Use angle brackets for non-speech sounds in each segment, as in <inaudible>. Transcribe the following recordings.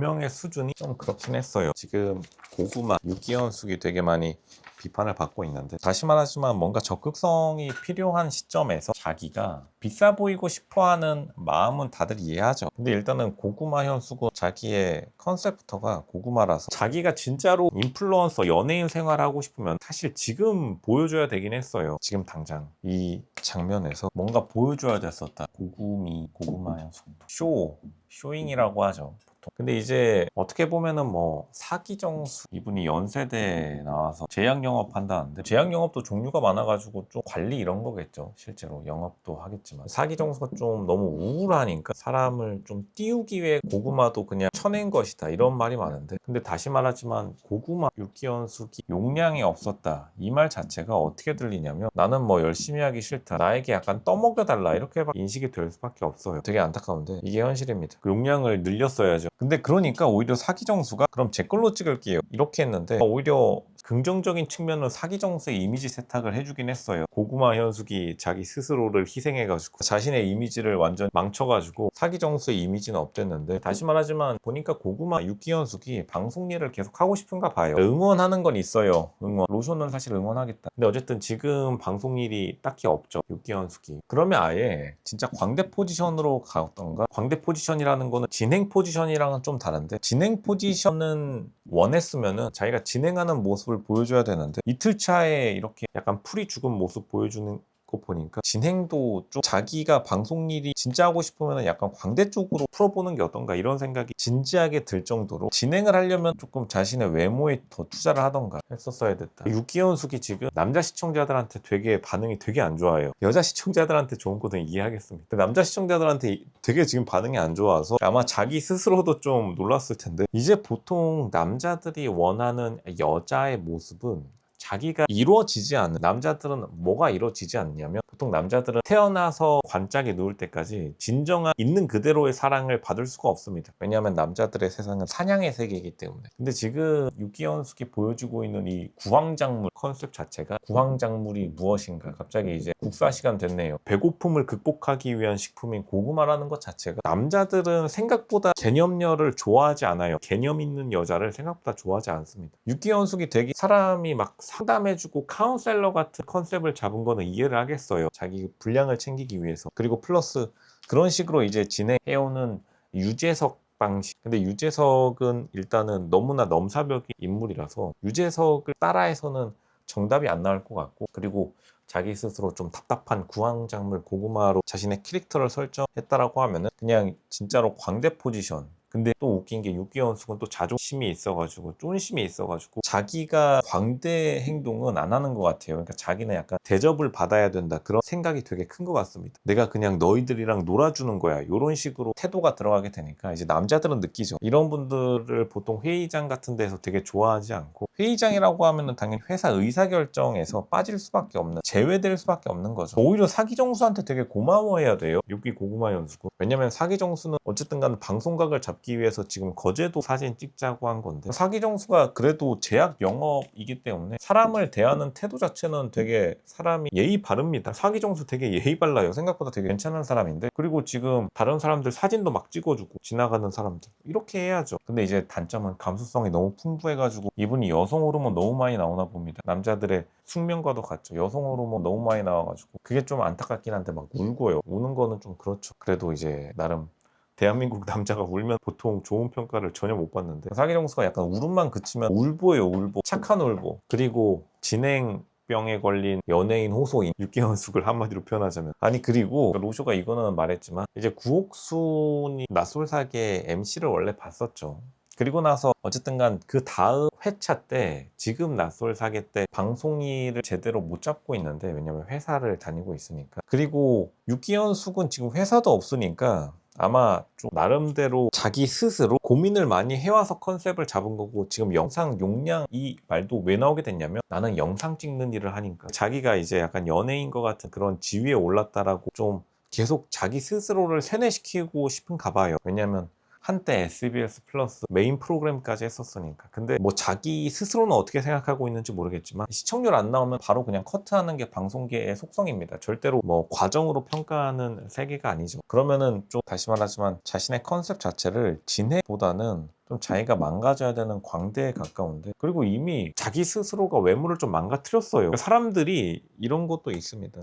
변명의 수준이 좀 그렇긴 했어요. 지금 고구마, 유기현숙이 되게 많이 비판을 받고 있는데 다시 말하지만 뭔가 적극성이 필요한 시점에서 자기가 비싸 보이고 싶어하는 마음은 다들 이해하죠. 근데 일단은 고구마 현숙은 자기의 컨셉부터가 고구마라서 자기가 진짜로 인플루언서 연예인 생활하고 싶으면 사실 지금 보여줘야 되긴 했어요. 지금 당장 이 장면에서 뭔가 보여줘야 됐었다. 고구미, 고구마 현숙 쇼, 쇼잉이라고 하죠. 보통. 근데 이제 어떻게 보면은 뭐 사기정수 이분이 연세대 나와서 제약 영업 한다는데 제약 영업도 종류가 많아가지고 좀 관리 이런 거겠죠. 실제로 영업도 하겠지만. 사기정수가 좀 너무 우울하니까 사람을 좀 띄우기 위해 고구마도 그냥 쳐낸 것이다 이런 말이 많은데. 근데 다시 말하지만 고구마 유기연숙이 용량이 없었다. 이 말 자체가 어떻게 들리냐면 나는 뭐 열심히 하기 싫다. 나에게 약간 떠먹여달라. 이렇게 인식이 될 수밖에 없어요. 되게 안타까운데 이게 현실입니다. 그 용량을 늘렸어야죠 근데 그러니까 오히려 사기 정수가 그럼 제 걸로 찍을게요. 이렇게 했는데 오히려 긍정적인 측면으로 사기정수의 이미지 세탁을 해주긴 했어요. 고구마 현숙이 자기 스스로를 희생해가지고 자신의 이미지를 완전 망쳐가지고 사기정수의 이미지는 없댔는데 다시 말하지만 보니까 고구마 유기현숙이 방송 일을 계속 하고 싶은가 봐요. 응원하는 건 있어요. 응원. 로션은 사실 응원하겠다. 근데 어쨌든 지금 방송 일이 딱히 없죠. 유기현숙이. 그러면 아예 진짜 광대 포지션으로 가던가 광대 포지션이라는 거는 진행 포지션이랑은 좀 다른데 진행 포지션은 원했으면은 자기가 진행하는 모습을 보여줘야 되는데 이틀 차에 이렇게 약간 풀이 죽은 모습 보여주는 거 보니까 진행도 좀 자기가 방송 일이 진짜 하고 싶으면 약간 광대 쪽으로 풀어보는 게 어떤가 이런 생각이 진지하게 들 정도로 진행을 하려면 조금 자신의 외모에 더 투자를 하던가 했었어야 됐다. 유기현숙이 지금 남자 시청자들한테 되게 반응이 되게 안 좋아요. 여자 시청자들한테 좋은 거는 이해하겠습니다. 남자 시청자들한테 되게 지금 반응이 안 좋아서 아마 자기 스스로도 좀 놀랐을 텐데 이제 보통 남자들이 원하는 여자의 모습은 자기가 이루어지지 않는 남자들은 뭐가 이루어지지 않냐면 보통 남자들은 태어나서 관짝에 누울 때까지 진정한 있는 그대로의 사랑을 받을 수가 없습니다. 왜냐하면 남자들의 세상은 사냥의 세계이기 때문에. 근데 지금 유기현숙이 보여주고 있는 이 구황작물 컨셉 자체가 구황작물이 무엇인가 갑자기 이제 국사 시간 됐네요. 배고픔을 극복하기 위한 식품인 고구마라는 것 자체가 남자들은 생각보다 개념녀를 좋아하지 않아요. 개념 있는 여자를 생각보다 좋아하지 않습니다. 유기현숙이 되게 사람이 막 상담해주고 카운셀러 같은 컨셉을 잡은 거는 이해를 하겠어요. 자기 분량을 챙기기 위해서. 그리고 플러스 그런 식으로 이제 진행해오는 유재석 방식. 근데 유재석은 일단은 너무나 넘사벽인 인물이라서 유재석을 따라해서는 정답이 안 나올 것 같고 그리고 자기 스스로 좀 답답한 구황작물 고구마로 자신의 캐릭터를 설정했다라고 하면은 그냥 진짜로 광대 포지션 근데 또 웃긴 게 유기현숙은 또 자존심이 있어가지고 쫀심이 있어가지고 자기가 광대 행동은 안 하는 것 같아요. 그러니까 자기는 약간 대접을 받아야 된다 그런 생각이 되게 큰 것 같습니다. 내가 그냥 너희들이랑 놀아주는 거야. 이런 식으로 태도가 들어가게 되니까 이제 남자들은 느끼죠. 이런 분들을 보통 회의장 같은 데서 되게 좋아하지 않고 회의장이라고 하면은 당연히 회사 의사결정에서 빠질 수밖에 없는 제외될 수밖에 없는 거죠. 오히려 사기 정수한테 되게 고마워해야 돼요. 유기 고구마 연수고 왜냐면 사기 정수는 어쨌든 간에 방송각을 잡기 위해서 지금 거제도 사진 찍자고 한 건데 사기 정수가 그래도 제약 영업이기 때문에 사람을 대하는 태도 자체는 되게 사람이 예의 바릅니다. 사기 정수 되게 예의 발라요. 생각보다 되게 괜찮은 사람인데 그리고 지금 다른 사람들 사진도 막 찍어주고 지나가는 사람들 이렇게 해야죠. 근데 이제 단점은 감수성이 너무 풍부해가지고 이분이 여성 호르몬 너무 많이 나오나 봅니다. 남자들의 숙면과도 같죠. 여성 호르몬 너무 많이 나와가지고 그게 좀 안타깝긴 한데 막 울고요. 우는 거는 좀 그렇죠. 그래도 이제 나름 대한민국 남자가 울면 보통 좋은 평가를 전혀 못 받는데 사기정수가 약간 울음만 그치면 울보예요 울보. 착한 울보. 그리고 진행 병에 걸린 연예인 호소인 육개연숙을 한마디로 표현하자면. 아니 그리고 로쇼가 이거는 말했지만 이제 구옥순이 낯솔사계 MC를 원래 봤었죠. 그리고 나서 어쨌든 간 그 다음 회차 때 지금 낯설 사계 때 방송 일을 제대로 못 잡고 있는데 왜냐면 회사를 다니고 있으니까. 그리고 유기현 숙은 지금 회사도 없으니까 아마 좀 나름대로 자기 스스로 고민을 많이 해와서 컨셉을 잡은 거고 지금 영상 용량 이 말도 왜 나오게 됐냐면 나는 영상 찍는 일을 하니까 자기가 이제 약간 연예인 것 같은 그런 지위에 올랐다라고 좀 계속 자기 스스로를 세뇌시키고 싶은가 봐요. 왜냐면 한때 SBS 플러스 메인 프로그램까지 했었으니까. 근데 뭐 자기 스스로는 어떻게 생각하고 있는지 모르겠지만 시청률 안 나오면 바로 그냥 커트하는 게 방송계의 속성입니다. 절대로 뭐 과정으로 평가하는 세계가 아니죠. 그러면은 좀 다시 말하지만 자신의 컨셉 자체를 진해보다는 좀 자기가 망가져야 되는 광대에 가까운데 그리고 이미 자기 스스로가 외모를 좀 망가뜨렸어요. 사람들이 이런 것도 있습니다.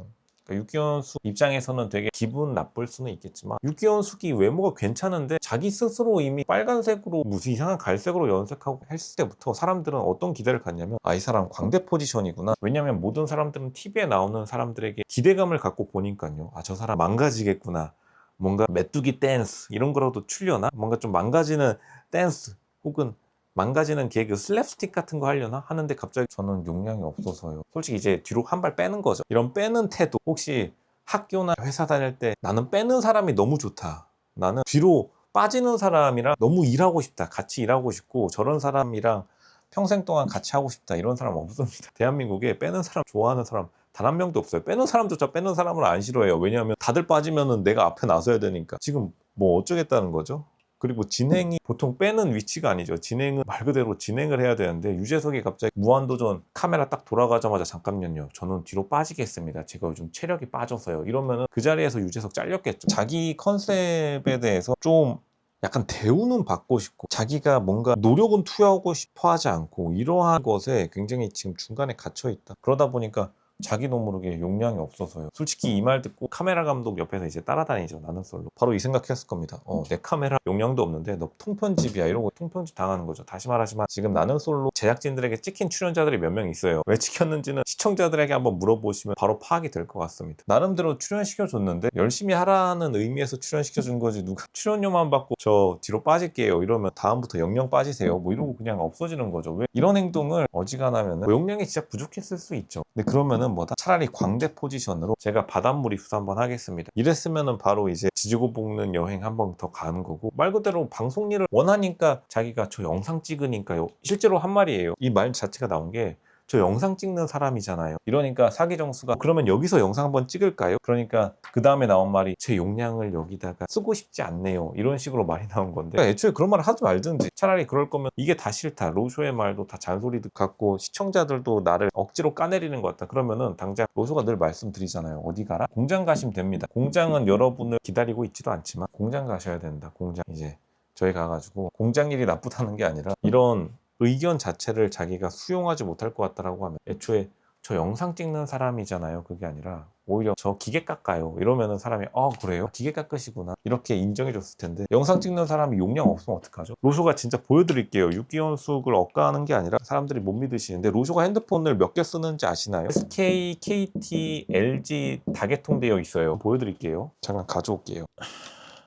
그러니까 육기현숙 입장에서는 되게 기분 나쁠 수는 있겠지만 육기현숙이 외모가 괜찮은데 자기 스스로 이미 빨간색으로 무슨 이상한 갈색으로 연색하고 했을 때부터 사람들은 어떤 기대를 갖냐면 아 이 사람 광대 포지션이구나. 왜냐면 모든 사람들은 TV에 나오는 사람들에게 기대감을 갖고 보니까요. 아 저 사람 망가지겠구나. 뭔가 메뚜기 댄스 이런 거라도 출려나? 뭔가 좀 망가지는 댄스 혹은 망가지는 개그 슬랩스틱 같은 거 하려나 하는데 갑자기 저는 용량이 없어서요. 솔직히 이제 뒤로 한 발 빼는 거죠. 이런 빼는 태도 혹시 학교나 회사 다닐 때 나는 빼는 사람이 너무 좋다. 나는 뒤로 빠지는 사람이랑 너무 일하고 싶다. 같이 일하고 싶고 저런 사람이랑 평생 동안 같이 하고 싶다. 이런 사람 없습니다. <laughs> 대한민국에 빼는 사람 좋아하는 사람 단 한 명도 없어요. 빼는 사람조차 빼는 사람을 안 싫어해요. 왜냐하면 다들 빠지면은 내가 앞에 나서야 되니까. 지금 뭐 어쩌겠다는 거죠? 그리고 진행이 보통 빼는 위치가 아니죠. 진행은 말 그대로 진행을 해야 되는데 유재석이 갑자기 무한도전 카메라 딱 돌아가자마자 잠깐만요. 저는 뒤로 빠지겠습니다. 제가 요즘 체력이 빠져서요. 이러면은 그 자리에서 유재석 잘렸겠죠. 자기 컨셉에 대해서 좀 약간 대우는 받고 싶고 자기가 뭔가 노력은 투여하고 싶어 하지 않고 이러한 것에 굉장히 지금 중간에 갇혀 있다. 그러다 보니까 자기도 모르게 용량이 없어서요. 솔직히 이 말 듣고 카메라 감독 옆에서 이제 따라다니죠. 나는 솔로. 바로 이 생각했을 겁니다. 어, 내 카메라 용량도 없는데 너 통편집이야. 이러고 통편집 당하는 거죠. 다시 말하지만 지금 나는 솔로 제작진들에게 찍힌 출연자들이 몇 명 있어요. 왜 찍혔는지는 시청자들에게 한번 물어보시면 바로 파악이 될 것 같습니다. 나름대로 출연시켜줬는데 열심히 하라는 의미에서 출연시켜준 거지 누가 출연료만 받고 저 뒤로 빠질게요. 이러면 다음부터 영영 빠지세요. 뭐 이러고 그냥 없어지는 거죠. 왜 이런 행동을 어지간하면 뭐 용량이 진짜 부족했을 수 있죠. 근데 그러면은 뭐다 차라리 광대 포지션으로 제가 바닷물 입수 한번 하겠습니다. 이랬으면은 바로 이제 지지고 볶는 여행 한번 더 가는 거고 말 그대로 방송 일을 원하니까 자기가 저 영상 찍으니까요. 실제로 한 말이에요. 이 말 자체가 나온 게 저 영상 찍는 사람이잖아요. 이러니까 사기 정수가 그러면 여기서 영상 한번 찍을까요? 그러니까 그 다음에 나온 말이 제 용량을 여기다가 쓰고 싶지 않네요. 이런 식으로 말이 <laughs> 나온 건데 그러니까 애초에 그런 말을 하지 말든지 차라리 그럴 거면 이게 다 싫다. 로쇼의 말도 다 잔소리 같고 시청자들도 나를 억지로 까내리는 것 같다. 그러면은 당장 로쇼가 늘 말씀드리잖아요. 어디 가라? 공장 가시면 됩니다. 공장은 여러분을 기다리고 있지도 않지만 공장 가셔야 된다. 공장 이제 저희 가가지고 공장 일이 나쁘다는 게 아니라 이런 의견 자체를 자기가 수용하지 못할 것 같다라고 하면 애초에 저 영상 찍는 사람이잖아요. 그게 아니라 오히려 저 기계 깎아요. 이러면은 사람이 아 그래요? 기계 깎으시구나 이렇게 인정해 줬을 텐데 영상 찍는 사람이 용량 없으면 어떡하죠? 로쇼가 진짜 보여드릴게요. 육기원숙을 억까하는 게 아니라 사람들이 못 믿으시는데 로쇼가 핸드폰을 몇 개 쓰는지 아시나요? SK, KT, LG 다 개통 되어 있어요. 보여드릴게요. 잠깐 가져올게요.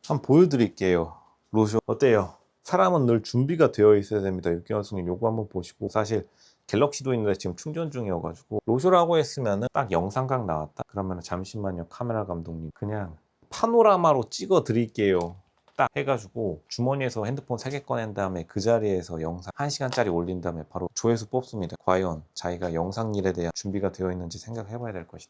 한번 보여드릴게요. 로쇼 어때요? 사람은 늘 준비가 되어 있어야 됩니다. 육개월승님 요거 한번 보시고 사실 갤럭시도 있는데 지금 충전 중이어가지고 로쇼라고 했으면은 딱 영상각 나왔다. 그러면 잠시만요 카메라 감독님 그냥 파노라마로 찍어 드릴게요. 딱 해가지고 주머니에서 핸드폰 3개 꺼낸 다음에 그 자리에서 영상 1시간짜리 올린 다음에 바로 조회수 뽑습니다. 과연 자기가 영상 일에 대한 준비가 되어 있는지 생각해 봐야 될 것이다.